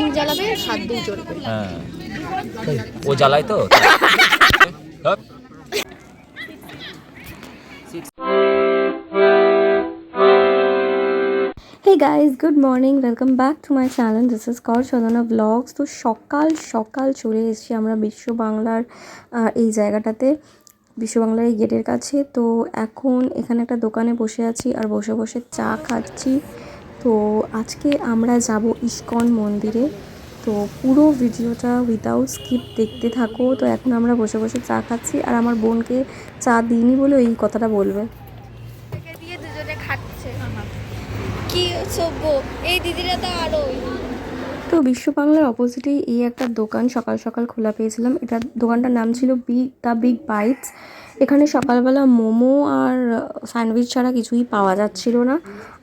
দিন জ্বালাবে সাত দিন চলবে হ্যাঁ। ও জ্বালায় তো? Guys good morning welcome back to my channel this is call সদনা ব্লগস তো সকাল সকাল চলে এসেছি আমরা বিশ্ব বাংলার আহ, এই জায়গাটাতে বিশ্ব বাংলার এই গেটের কাছে। তো এখন এখানে একটা দোকানে বসে আছি আর বসে বসে চা খাচ্ছি। তো আজকে আমরা যাব ইস্কন মন্দিরে। তো পুরো ভিডিওটা উইদাউট স্কিপ দেখতে থাকো। তো এখন আমরা বসে বসে চা খাচ্ছি আর আমার বোনকে চা দিইনি বলে এই কথাটা বলবে। কি এই দিদিরা তো আরও। তো বিশ্ব বাংলার অপোজিটেই এই একটা দোকান সকাল সকাল খোলা পেয়েছিলাম। এটা দোকানটার নাম ছিল বিগ দ্য বিগ বাইটস। এখানে সকালবেলা মোমো আর স্যান্ডউইচ ছাড়া কিছুই পাওয়া যাচ্ছিল না।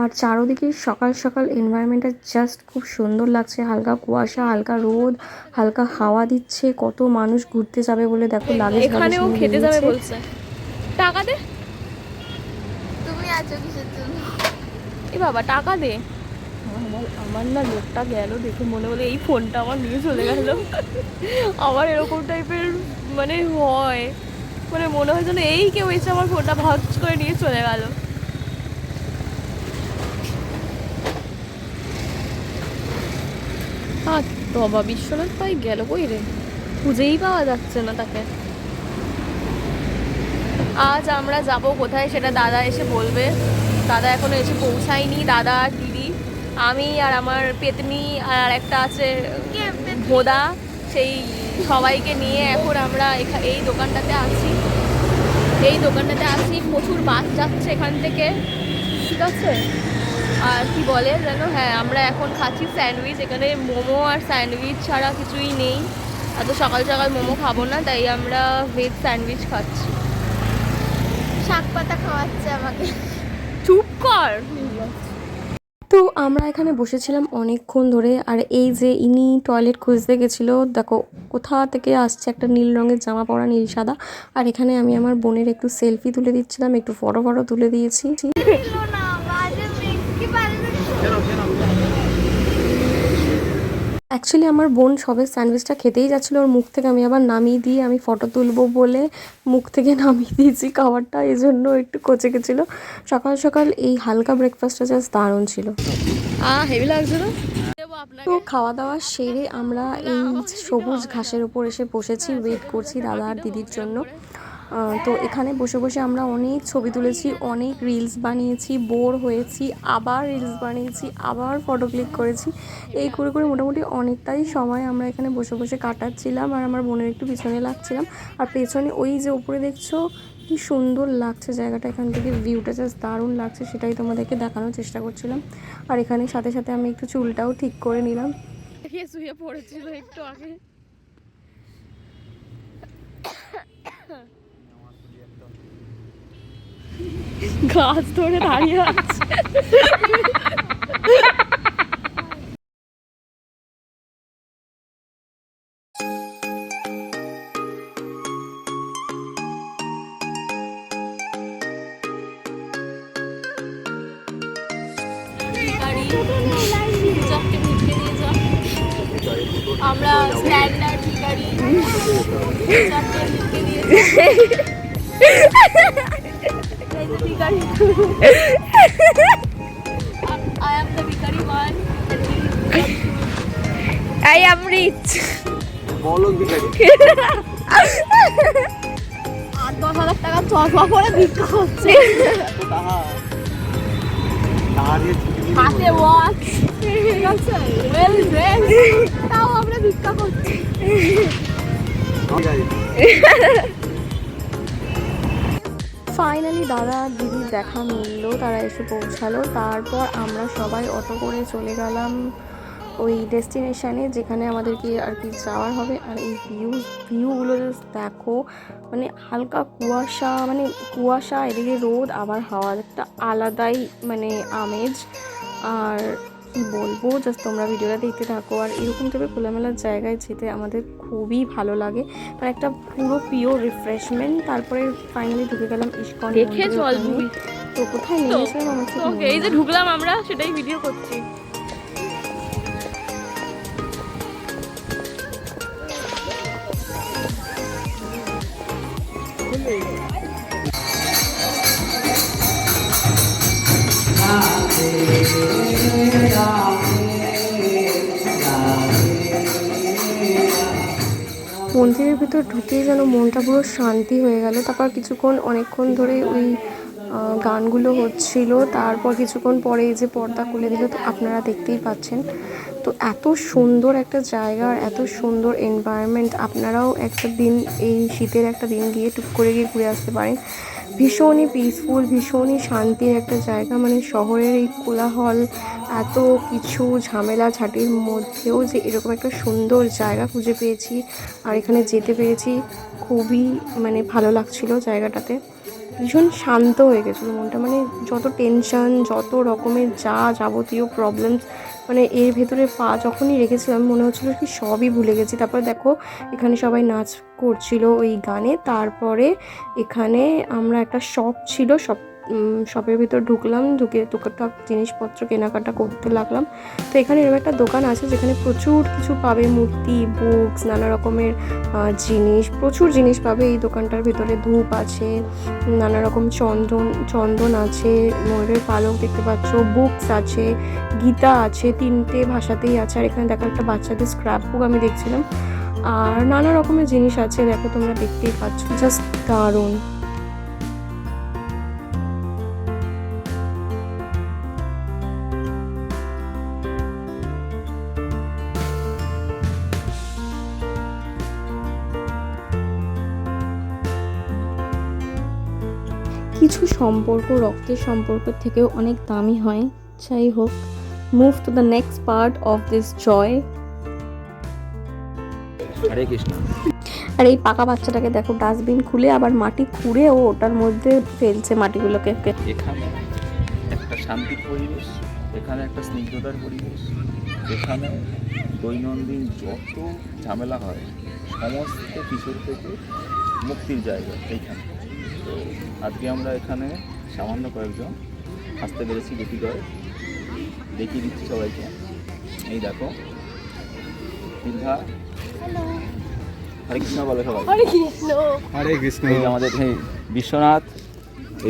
আর চারোদিকে সকাল সকাল এনভায়রনমেন্টটা জাস্ট খুব সুন্দর লাগছে। হালকা কুয়াশা হালকা রোদ হালকা হাওয়া দিচ্ছে। কত মানুষ ঘুরতে যাবে বলে দেখো লাগেজ এখানেও খেতে যাবে বলছে। টাকা দে। তুমি আছো কিসের জন্য? এ বাবা টাকা দে। আমার আমার না লোকটা গেল দেখে মনে হলো এই ফোনটা আমার নিয়ে চলে গেল। আমার এরকম টাইপের মানে হয়। মানে মনে হয় যেন এই কেউ এসে আমার ফোনটা ভাজ করে নিয়ে চলে গেল। বাবা বিশ্বনাথ পাই গেল কই রে? খুঁজেই পাওয়া যাচ্ছে না তাকে। আজ আমরা যাব কোথায় সেটা দাদা এসে বলবে। দাদা এখনও এসে পৌঁছায়নি দাদা আর দিদি। আমি আর আমার পেতনি আর একটা আছে ভোদা সেই সবাইকে নিয়ে এখন আমরা এই দোকানটাতে আছি। এই দোকানটাতে আসি প্রচুর বাস যাচ্ছে এখান থেকে। ঠিক আছে? আর কি বলে যেন? হ্যাঁ আমরা এখন খাচ্ছি স্যান্ডউইচ এখানে মোমো আর স্যান্ডউইচ ছাড়া কিছুই নেই। এত সকাল সকাল মোমো খাব না তাই আমরা ভেজ স্যান্ডউইচ খাচ্ছি। শাক পাতা খাওয়াচ্ছে আমাকে। চুপ কর! তো আমরা এখানে বসেছিলাম অনেকক্ষণ ধরে আর এই যে ইনি টয়লেট খুঁজতে গেছিল দেখো কোথা থেকে আসছে একটা নীল রঙের জামা পরা নীল সাদা আর এখানে আমি আমার বোনের একটু সেলফি তুলে দিচ্ছিলাম একটু ফটো ফটো তুলে দিয়েছি ছিল না বাজে মেক্সি পারে অ্যাকচুয়ালি আমার বোন সবে স্যান্ডউইচটা খেতেই যাচ্ছিল। ওর মুখ থেকে আমি আবার নামিয়ে দিয়ে আমি ফটো তুলবো বলে মুখ থেকে নামিয়ে দিয়েছি খাবারটা। এই জন্য একটু কচে গেছিল। সকাল সকাল এই হালকা ব্রেকফাস্টটা জাস্ট দারুণ ছিল। হেভি তো? খাওয়া দাওয়া সেরে আমরা এই সবুজ ঘাসের উপর এসে বসেছি। ওয়েট করছি দাদা আর দিদির জন্য। তো এখানে বসে বসে আমরা অনেক ছবি তুলেছি, অনেক রিলস বানিয়েছি বোর হয়েছি, আবার রিলস বানিয়েছি, আবার ফটো ক্লিক করেছি। এই করে করে মোটামুটি অনেকটাই সময় আমরা এখানে বসে বসে কাটাচ্ছিলাম আর আমার বোনের একটু পিছনে লাগছিলাম। আর পেছনে ওই যে উপরে দেখছ, কি সুন্দর লাগছে জায়গাটা, এখান থেকে ভিউটা জাস্ট দারুণ লাগছে, সেটাই তোমাদেরকে দেখানোর চেষ্টা করছিলাম। আর এখানে সাথে সাথে আমি একটু চুলটাও ঠিক করে নিলাম। পড়েছিল একটু আগে। গাছ ধরে দাঁড়িয়ে আছে। আমরা স্ট্যান্ডার্ড ভিখারি। ভিখারি ওয়ান আই এম রিচ আট দশ হাজার টাকা চশমা পরে ভিক্ষা করছে। হাতে ওয়াচ ঠিক আছে? ওয়েল ড্রেস তাও আমরা ভিক্ষা করছি। ফাইনালি দাদা আর দিদির দেখা মিললো, তারা এসে পৌঁছালো। তারপর আমরা সবাই অটো করে চলে গেলাম ওই ডেস্টিনেশানে, যেখানে আমাদেরকে আর কি যাওয়ার হবে। আর এই ভিউ ভিউগুলো দেখো মানে হালকা কুয়াশা মানে কুয়াশা, এদিকে রোদ, আবার হাওয়া। একটা আলাদাই মানে আমেজ। আর কি বলব জাস্ট তোমরা ভিডিওটা দেখতে থাকো। আর এরকম টাইপের খোলামেলার জায়গায় যেতে আমাদের খুবই ভালো লাগে। মানে একটা পুরো পিওর রিফ্রেশমেন্ট তারপরে ফাইনালি ঢুকে গেলাম ইস্কন দেখে চল তো কোথায় নিয়ে এসেছিলাম আমার এই যে ঢুকলাম আমরা সেটাই ভিডিও করছি। Thank মন্দিরের ভিতর ঢুকেই যেন মনটা পুরো শান্তি হয়ে গেল। তারপর কিছুক্ষণ, অনেকক্ষণ ধরে ওই গানগুলো হচ্ছিল। তারপর কিছুক্ষণ পরে এই যে পর্দা খুলে দিল, তো আপনারা দেখতেই পাচ্ছেন। তো এত সুন্দর একটা জায়গা আর এত সুন্দর এনভায়রনমেন্ট আপনারাও একটা দিন এই শীতের একটা দিন গিয়ে টুক করে গিয়ে ঘুরে আসতে পারেন। ভীষণই পিসফুল ভীষণই শান্তির একটা জায়গা। মানে শহরের এই কোলাহল, এত কিছু ঝামেলা ঝাঁটির মধ্যেও যে এরকম একটা সুন্দর জায়গা খুঁজে পেয়েছি আর এখানে যেতে পেরেছি, খুবই মানে ভালো লাগছিল জায়গাটাতে। ভীষণ শান্ত হয়ে গেছিল মনটা। মানে যত টেনশন যত রকমের যা যাবতীয় প্রবলেমস মানে এর ভেতরে পা যখনই রেখেছিলাম, মনে হচ্ছিল কি সবই ভুলে গেছি। তারপর দেখো, এখানে সবাই নাচ করছিল ওই গানে। তারপরে এখানে আমরা একটা শপ ছিল, শপ শপের ভিতর ঢুকলাম, ঢুকে টুকটাক জিনিসপত্র কেনাকাটা করতে লাগলাম। তো এখানে এরকম একটা দোকান আছে, যেখানে প্রচুর কিছু পাবে, মূর্তি বুকস নানা রকমের জিনিস, প্রচুর জিনিস পাবে এই দোকানটার ভিতরে। ধূপ আছে, নানা রকম চন্দন চন্দন আছে, ময়ূরের পালক দেখতে পাচ্ছ বুকস আছে, গীতা আছে, তিনটে ভাষাতেই আছে। আর এখানে দেখো একটা বাচ্চাদের স্ক্র্যাপ বুক আমি দেখছিলাম। আর নানা রকমের জিনিস আছে, দেখো তোমরা দেখতেই পাচ্ছ জাস্ট দারুণ। সম্পর্ক রক্তের সম্পর্ক থেকেও অনেক দামি হয়। যাই হোক move to the next part of this জয় হরে কৃষ্ণ। আর এই পাকা বাচ্চাটাকে দেখো ডাস্টবিন খুলে আবার মাটি খুঁড়ে ও ওটার মধ্যে ফেলছে মাটিগুলোকে। এখানে একটা শান্তির পরিবেশ এখানে একটা স্নিগ্ধতার পরিবেশ এখানে দৈনন্দিন যত ঝামেলা হয় সমস্ত কিছুর থেকে মুক্তির জায়গা এইখানে। তো আজকে আমরা এখানে সামান্য কয়েকজন আসতে পেরেছি গুটি করে দেখিয়ে দিচ্ছি সবাইকে। এই দেখো। দীর্ঘা হরে কৃষ্ণ বলে সবাই। হরে কৃষ্ণ। হরে কৃষ্ণ। এই যে আমাদের এই বিশ্বনাথ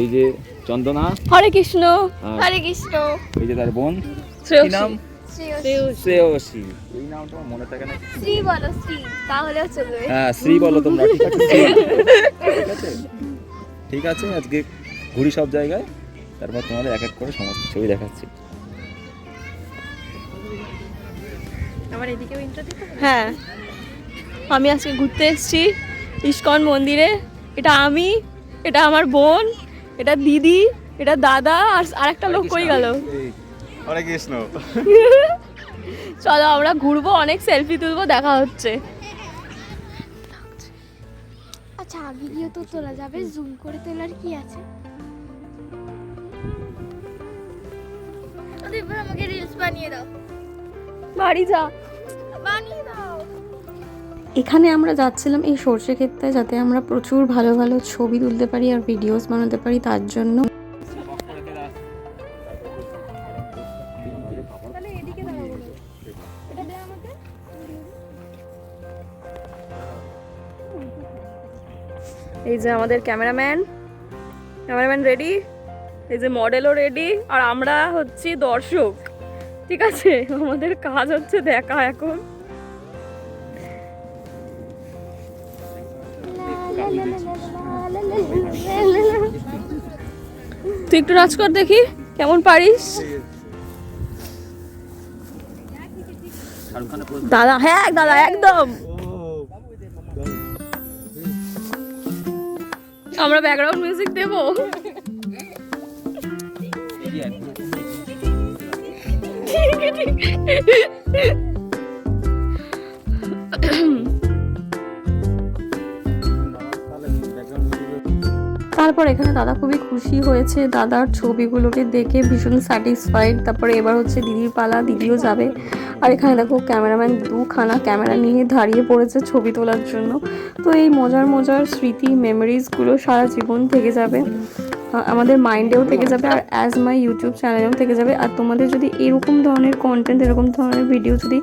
এই যে চন্দনা। হরে কৃষ্ণ। হরে কৃষ্ণ। এই যে তার বোন। কি নাম? শ্রী শ্রেয়সী। এই নামটা মনে থাকে না। শ্রী বলো শ্রী তাহলেও চলবে হ্যাঁ শ্রী বলো তোমরা। ঠিক আছে? ঠিক আছে আজকে ঘুরি সব জায়গায়। তারপর তোমাদের এক এক করে সমস্ত ছবি দেখাচ্ছি। হ্যাঁ। আমি আজকে ঘুরতে এসেছি ইস্কন মন্দিরে। এটা আমি এটা আমার বোন এটা দিদি এটা দাদা আর আরেকটা লোক কই গেল? হরে কৃষ্ণ। চলো আমরা ঘুরবো অনেক সেলফি তুলবো দেখা হচ্ছে। আচ্ছা ভিডিও তো তোলা যাবে। জুম করে তোলার কি আছে? এবার আমাকে রিলস বানিয়ে দাও। বাড়ি যা। বানিয়ে দাও। এখানে আমরা যাচ্ছিলাম এই সর্ষে ক্ষেত্রে যাতে আমরা প্রচুর ভালো ভালো ছবি তুলতে পারি আর ভিডিওস বানাতে পারি তার জন্য এই যে আমাদের ক্যামেরাম্যান। ক্যামেরাম্যান রেডি এই যে মডেলও রেডি আর আমরা হচ্ছি দর্শক। ঠিক আছে? আমাদের কাজ হচ্ছে দেখা এখন। তুই একটু নাচ কর দেখি কেমন পারিস? দাদা হ্যাঁ দাদা একদম। আমরা ব্যাকগ্রাউন্ড মিউজিক দেবো? তারপর এখানে দাদা খুবই খুশি হয়েছে। দাদার ছবিগুলোকে দেখে ভীষণ স্যাটিসফাইড তারপরে এবার হচ্ছে দিদির পালা, দিদিও যাবে। আর এখানে দেখো ক্যামেরাম্যান দুখানা ক্যামেরা নিয়ে দাঁড়িয়ে পড়েছে ছবি তোলার জন্য। তো এই মজার মজার স্মৃতি মেমোরিজগুলো সারা জীবন থেকে যাবে। আমাদের মাইন্ডেও থেকে যাবে আর অ্যাজ মাই ইউটিউব চ্যানেলেও থেকে যাবে। আর তোমাদের যদি এরকম ধরনের কন্টেন্ট এরকম ধরনের ভিডিও যদি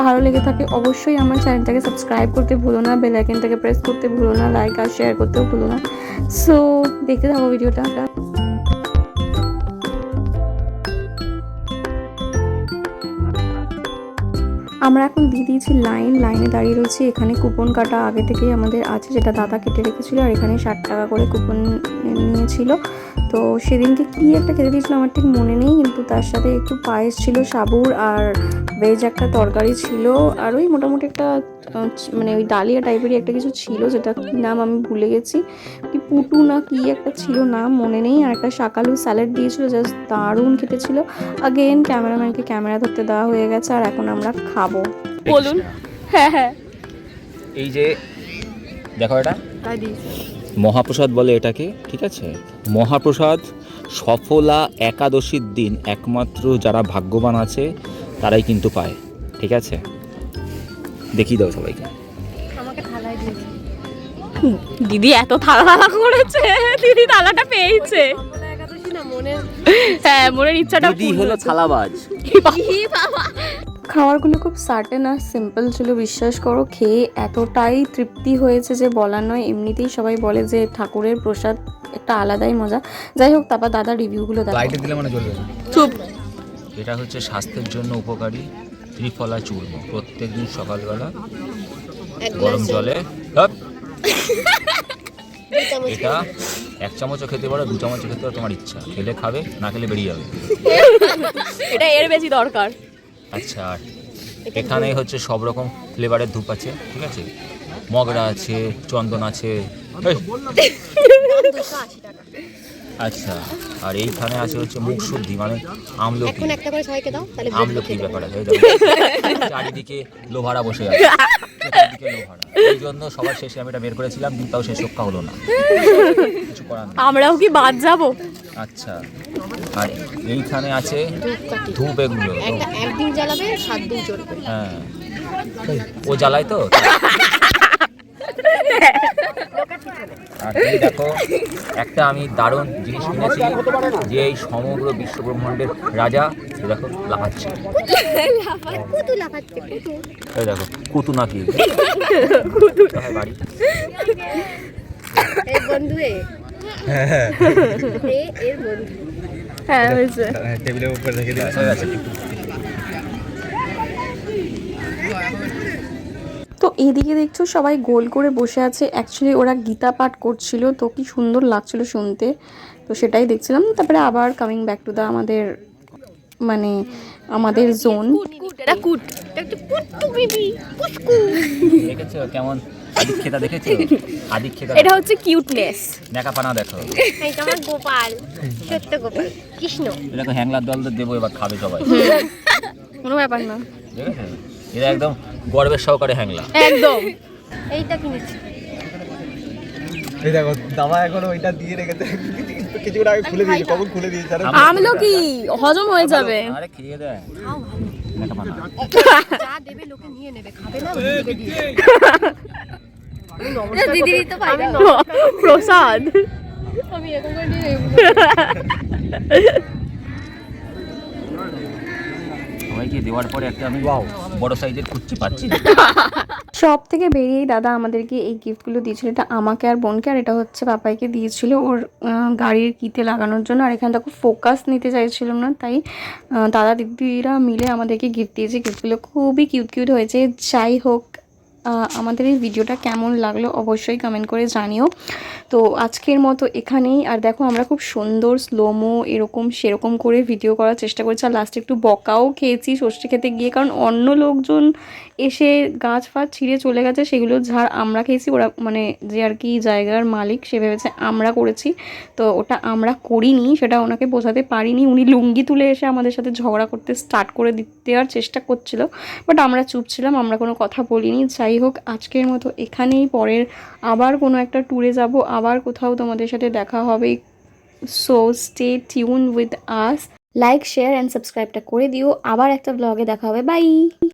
ভালো লেগে থাকে, অবশ্যই আমার চ্যানেলটাকে সাবস্ক্রাইব করতে ভুলো না বেল আইকনটাকে প্রেস করতে ভুলো না লাইক আর শেয়ার করতেও ভুলো না। সো দেখতে থাকো ভিডিওটা আমরা এখন দিয়ে দিয়েছি লাইন, লাইনে দাঁড়িয়ে রয়েছি। এখানে কুপন কাটা আগে থেকেই আমাদের আছে, যেটা দাদা কেটে রেখেছিল, আর এখানে ষাট টাকা করে কুপন নিয়েছিল। তো সেদিনকে কী একটা খেতে দিয়েছিলো আমার ঠিক মনে নেই কিন্তু তার সাথে একটু পায়েস ছিল সাবুর আর ভেজ একটা তরকারি ছিল আর ওই মোটামুটি একটা মানে ওই ডালিয়া টাইপেরই একটা কিছু ছিল যেটা নাম আমি ভুলে গেছি। কি পুটু না কি একটা ছিল নাম মনে নেই আর একটা শাকালু স্যালাড দিয়েছিল জাস্ট দারুণ খেতে ছিল। আগেন ক্যামেরাম্যানকে ক্যামেরা ধরতে দেওয়া হয়ে গেছে আর এখন আমরা খাব। বলুন। হ্যাঁ হ্যাঁ। এই যে দেখো এটা। তাই মহাপ্রসাদ বলে এটাকে ঠিক আছে? মহাপ্রসাদ সফলা একাদশীর দিন একমাত্র যারা ভাগ্যবান আছে তারাই কিন্তু পায়। ঠিক আছে? দেখিয়ে দাও সবাইকে। দিদি এত থালা থালা করেছে। দিদি থালাটা পেয়েছে। হ্যাঁ মনের ইচ্ছাটা দিদি হলো। থালাবাজ। খাবারগুলো খুব সার্টেন আর সিম্পল ছিল বিশ্বাস করো খেয়ে এতটাই তৃপ্তি হয়েছে যে বলার নয়। এমনিতেই সবাই বলে যে ঠাকুরের প্রসাদ একটা আলাদাই মজা। যাই হোক তারপর দাদা রিভিউগুলো লাইটে দিলে মানে জ্বলবে। চুপ। এটা হচ্ছে স্বাস্থ্যের জন্য উপকারী ত্রিফলা চূর্ণ। প্রত্যেকদিন সকালবেলা গরম জলে এটা এক চামচও খেতে পারো দু চামচও খেতে পারো তোমার ইচ্ছা। খেলে খাবে না খেলে বেরিয়ে যাবে। এটা এর বেশি দরকার। আচ্ছা আর এখানে হচ্ছে সব রকম ফ্লেভারের ধূপ আছে ঠিক আছে? মগরা আছে চন্দন আছে আচ্ছা আর এইখানে আছে হচ্ছে মুখ শুদ্ধি মানে আমলকি। একটা করে সবাইকে দাও তাহলে আমলকির ব্যাপার আছে চারিদিকে লোহারা বসে আছে। লোহারা এই জন্য সবার শেষে আমি এটা বের করেছিলাম কিন্তু তাও শেষ রক্ষা হলো না। কিছু করার নেই। আমরাও কি বাদ যাব? আচ্ছা আর এইখানে আছে ধূপ এগুলো। একদিন জ্বালাবে সাত দিন চলবে। হ্যাঁ। ও জ্বালায় তো? আর এই দেখো একটা আমি দারুণ জিনিস কিনেছি যে এই সমগ্র বিশ্ব ব্রহ্মাণ্ডের রাজা দেখো এই দেখো, কুতু নাকি হ্যাঁ তো এদিকে দেখছ সবাই গোল করে বসে আছে। অ্যাকচুয়ালি ওরা গীতা পাঠ করছিল, তো কি সুন্দর লাগছিল শুনতে। তো সেটাই দেখছিলাম। তারপরে আবার কামিং ব্যাক টু দা আমাদের মানে আমাদের জোন এটা দেখেছ কেমন আদিক্ষেতা দেখেছ? আদিক্ষেতা। এটা হচ্ছে কিউটনেস নেকাপানা দেখো। এই তো আমার গোপাল। সত্য গোপাল। কৃষ্ণ। দেখো হ্যাংলার দলদের দেবো এবার খাবে সবাই। কোনো ব্যাপার না। এরা একদম গর্বের সহকারে হ্যাংলা। একদম। এইটা কিনেছি। এই দেখো দাদা এখনও ওইটা দিয়ে রেখেছে কিছুক্ষণ আগে খুলে দিয়েছে কখন খুলে দিয়েছে? আরে আমলকি হজম হয়ে যাবে। আরে খেয়ে দেয় নেকাপানা যা দেবে সবাইকে দেওয়ার পরে একটা আমি বড় সাইজের কুচ্চি পাচ্ছি। সব থেকে বেরিয়েই দাদা আমাদেরকে এই গিফটগুলো দিয়েছিল। এটা আমাকে আর বোনকে আর এটা হচ্ছে পাপাইকে দিয়েছিল ওর গাড়ির কিতে লাগানোর জন্য। আর এখানে দেখো ফোকাস নিতে চাইছিল না তাই দাদা দিদিরা মিলে আমাদেরকে গিফট দিয়েছে। গিফটগুলো খুবই কিউট কিউট হয়েছে। যাই হোক আমাদের এই ভিডিওটা কেমন লাগল অবশ্যই কমেন্ট করে জানিও। তো আজকের মতো এখানেই, আর দেখো আমরা খুব সুন্দর স্লোমো এরকম সেরকম করে ভিডিও করার চেষ্টা করেছি। আর লাস্টে একটু বকাও খেয়েছি ষষ্ঠী খেতে গিয়ে, কারণ অন্য লোকজন এসে গাছ ফাছ ছিঁড়ে চলে গেছে, সেগুলো ঝাড় আমরা খেয়েছি, ওরা মানে যে আর কি জায়গার মালিক সে ভেবেছে আমরা করেছি, তো ওটা আমরা করিনি, সেটা ওনাকে বোঝাতে পারিনি, উনি লুঙ্গি তুলে এসে আমাদের সাথে ঝগড়া করতে স্টার্ট করে দেওয়ার চেষ্টা করছিল বাট আমরা চুপ ছিলাম, আমরা কোনো কথা বলিনি, যাই হোক আজকের মতো এখানেই, পরের আবার কোনো একটা ট্যুরে যাব, আবার কোথাও তোমাদের সাথে দেখা হবে so stay tuned with us like share and সাবস্ক্রাইবটা করে দিও, আবার একটা ব্লগে দেখা হবে বাই